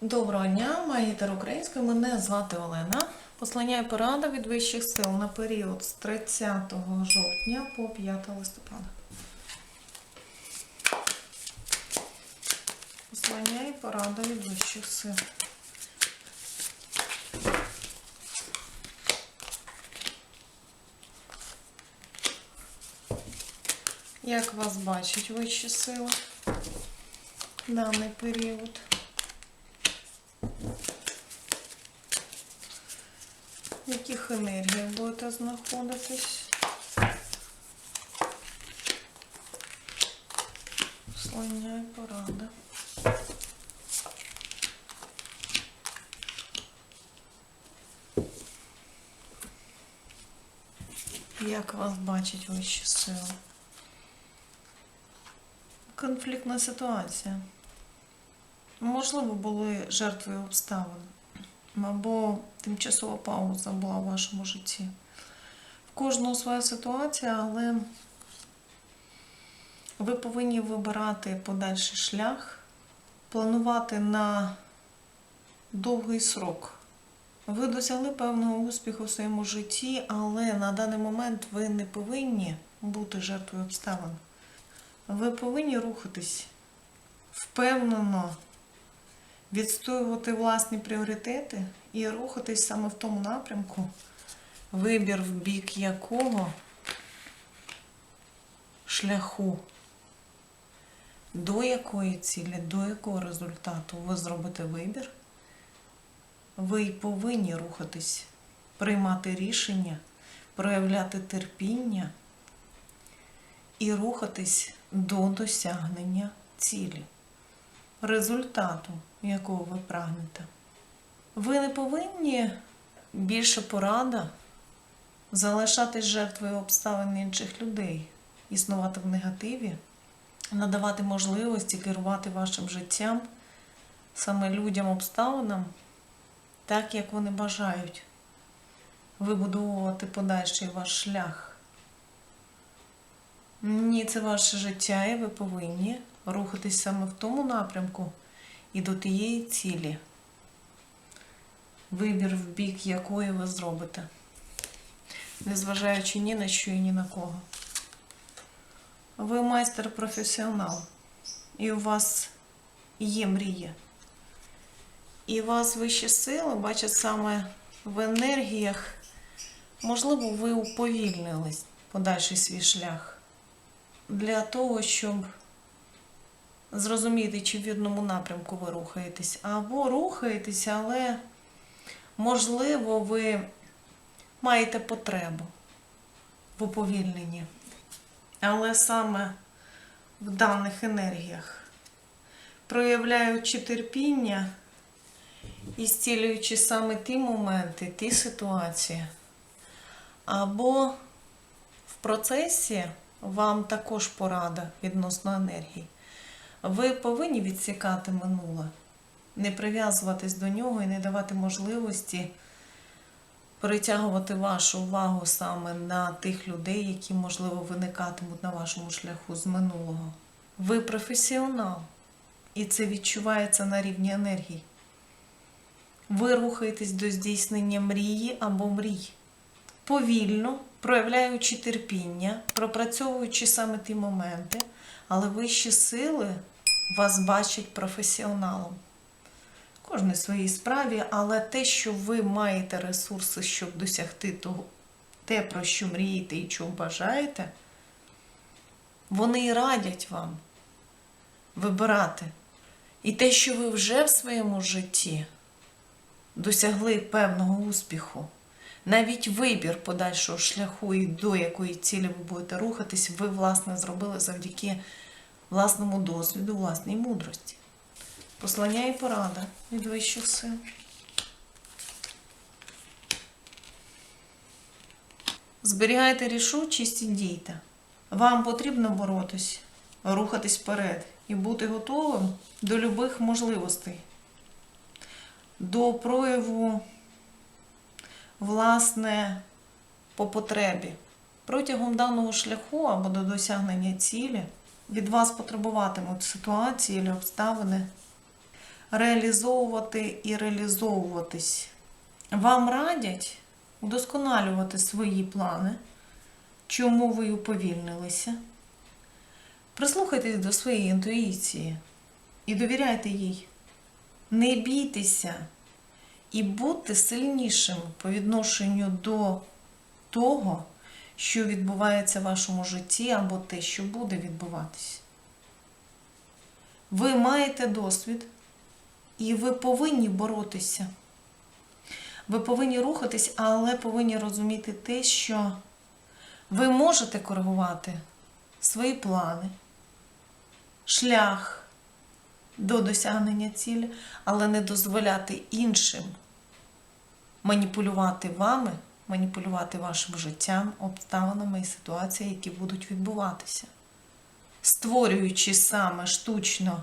Доброго дня, магітер українською. Мене звати Олена. Послання і порада від вищих сил на період з 30 жовтня по 5 листопада. Послання і порада від вищих сил. Як вас бачать вищі сили в даний період? В яких енергіях будете знаходитись? Послання і порада. Як вас бачать вищі сили? Конфліктна ситуація. Можливо, були жертвою обставин або тимчасова пауза була в вашому житті. В кожного своя ситуація, але ви повинні вибирати подальший шлях, планувати на довгий срок. Ви досягли певного успіху в своєму житті, але на даний момент ви не повинні бути жертвою обставин. Ви повинні рухатись впевнено, відстоювати власні пріоритети і рухатись саме в тому напрямку, вибір в бік якого шляху, до якої цілі, до якого результату ви зробите вибір, ви й повинні рухатись, приймати рішення, проявляти терпіння і рухатись до досягнення цілі, результату, якого ви прагнете. Ви не повинні більше порада залишатись жертвою обставин інших людей, існувати в негативі, надавати можливості керувати вашим життям саме людям, обставинам, так як вони бажають, вибудовувати подальший ваш шлях. Ні, це ваше життя, і ви повинні рухатись саме в тому напрямку і до тієї цілі, вибір в бік якої ви зробите, незважаючи ні на що і ні на кого. Ви майстер-професіонал, і у вас є мрія. І вас вищі сили бачать саме в енергіях. Можливо, ви уповільнились подальший свій шлях для того, щоб зрозуміти, чи в вірному напрямку ви рухаєтесь, або рухаєтесь, але, можливо, ви маєте потребу в уповільненні. Але саме в даних енергіях, проявляючи терпіння і зцілюючи саме ті моменти, ті ситуації, або в процесі вам також порада відносно енергії. Ви повинні відсікати минуле, не прив'язуватись до нього і не давати можливості перетягувати вашу увагу саме на тих людей, які, можливо, виникатимуть на вашому шляху з минулого. Ви професіонал, і це відчувається на рівні енергії. Ви рухаєтесь до здійснення мрії або мрій. Повільно, проявляючи терпіння, пропрацьовуючи саме ті моменти, але вищі сили вас бачать професіоналом. Кожній своїй справі, але те, що ви маєте ресурси, щоб досягти того, те, про що мрієте і чого бажаєте, вони і радять вам вибирати. І те, що ви вже в своєму житті досягли певного успіху, навіть вибір подальшого шляху і до якої цілі ви будете рухатись, ви, власне, зробили завдяки власному досвіду, власній мудрості. Послання і порада від вищих сил. Зберігайте рішучість і дійте. Вам потрібно боротись, рухатись вперед і бути готовим до любих можливостей, до прояву, власне, по потребі. Протягом даного шляху або до досягнення цілі від вас потребуватимуть ситуації або обставини реалізовувати і реалізовуватись. Вам радять удосконалювати свої плани, чому ви уповільнилися. Прислухайтесь до своєї інтуїції і довіряйте їй. Не бійтеся і будьте сильнішим по відношенню до того, що відбувається в вашому житті, або те, що буде відбуватись. Ви маєте досвід, і ви повинні боротися. Ви повинні рухатись, але повинні розуміти те, що ви можете коригувати свої плани, шлях до досягнення цілі, але не дозволяти іншим маніпулювати вами, маніпулювати вашим життям, обставинами і ситуаціями, які будуть відбуватися, створюючи саме штучно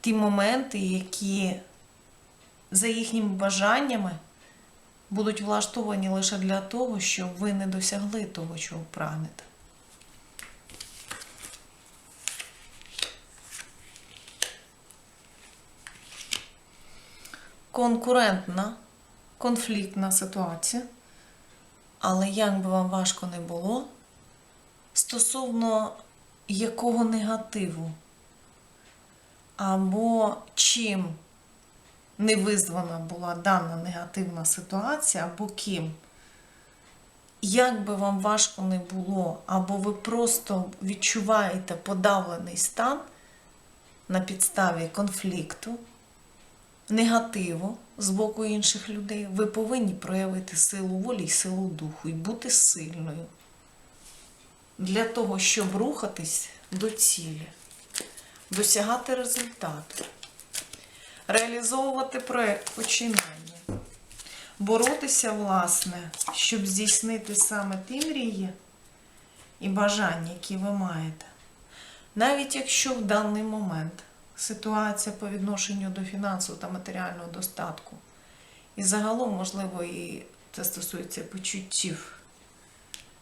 ті моменти, які за їхніми бажаннями будуть влаштовані лише для того, щоб ви не досягли того, чого прагнете. Конкурентна, конфліктна ситуація, але як би вам важко не було, стосовно якого негативу або чим не визвана була дана негативна ситуація, або ким. Як би вам важко не було, або ви просто відчуваєте подавлений стан на підставі конфлікту, негативу з боку інших людей, ви повинні проявити силу волі і силу духу і бути сильною для того, щоб рухатись до цілі, досягати результату реалізовувати проєкт починання, боротися, власне, щоб здійснити саме ті мрії і бажання, які ви маєте. Навіть якщо в даний момент ситуація по відношенню до фінансового та матеріального достатку, і загалом, можливо, і це стосується почуттів,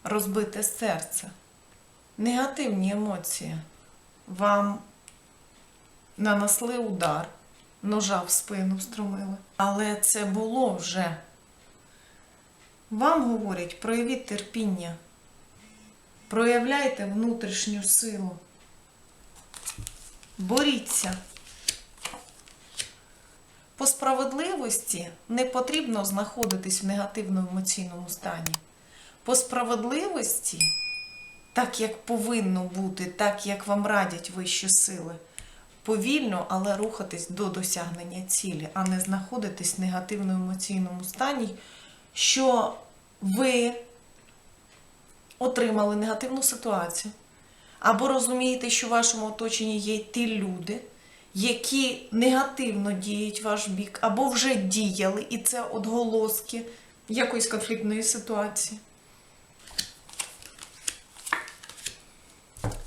розбите серце, негативні емоції вам нанесли удар ножа в спину встромили. Але це було вже. Вам говорять, проявіть терпіння, проявляйте внутрішню силу. Боріться. По справедливості не потрібно знаходитись в негативному емоційному стані. По справедливості, так як повинно бути, так як вам радять вищі сили повільно, але рухатись до досягнення цілі, а не знаходитись в негативному емоційному стані, що ви отримали негативну ситуацію. Або розумієте, що в вашому оточенні є ті люди, які негативно діють ваш бік, або вже діяли, і це отголоски якоїсь конфліктної ситуації.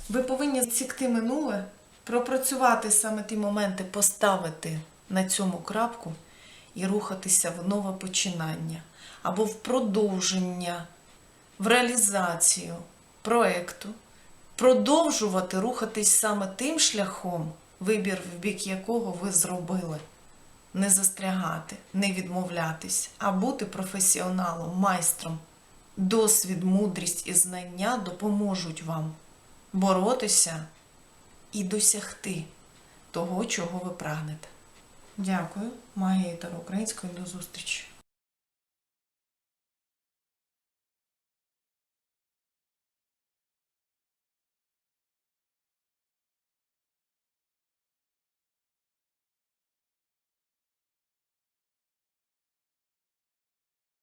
Ви повинні зсікти минуле пропрацювати саме ті моменти, поставити на цьому крапку і рухатися в нове починання або в продовження, в реалізацію проекту, продовжувати рухатись саме тим шляхом, вибір в бік якого ви зробили. Не застрягати, не відмовлятись, а бути професіоналом, майстром. Досвід, мудрість і знання допоможуть вам боротися і досягти того, чого ви прагнете. Дякую, магія Таро Української. До зустрічі!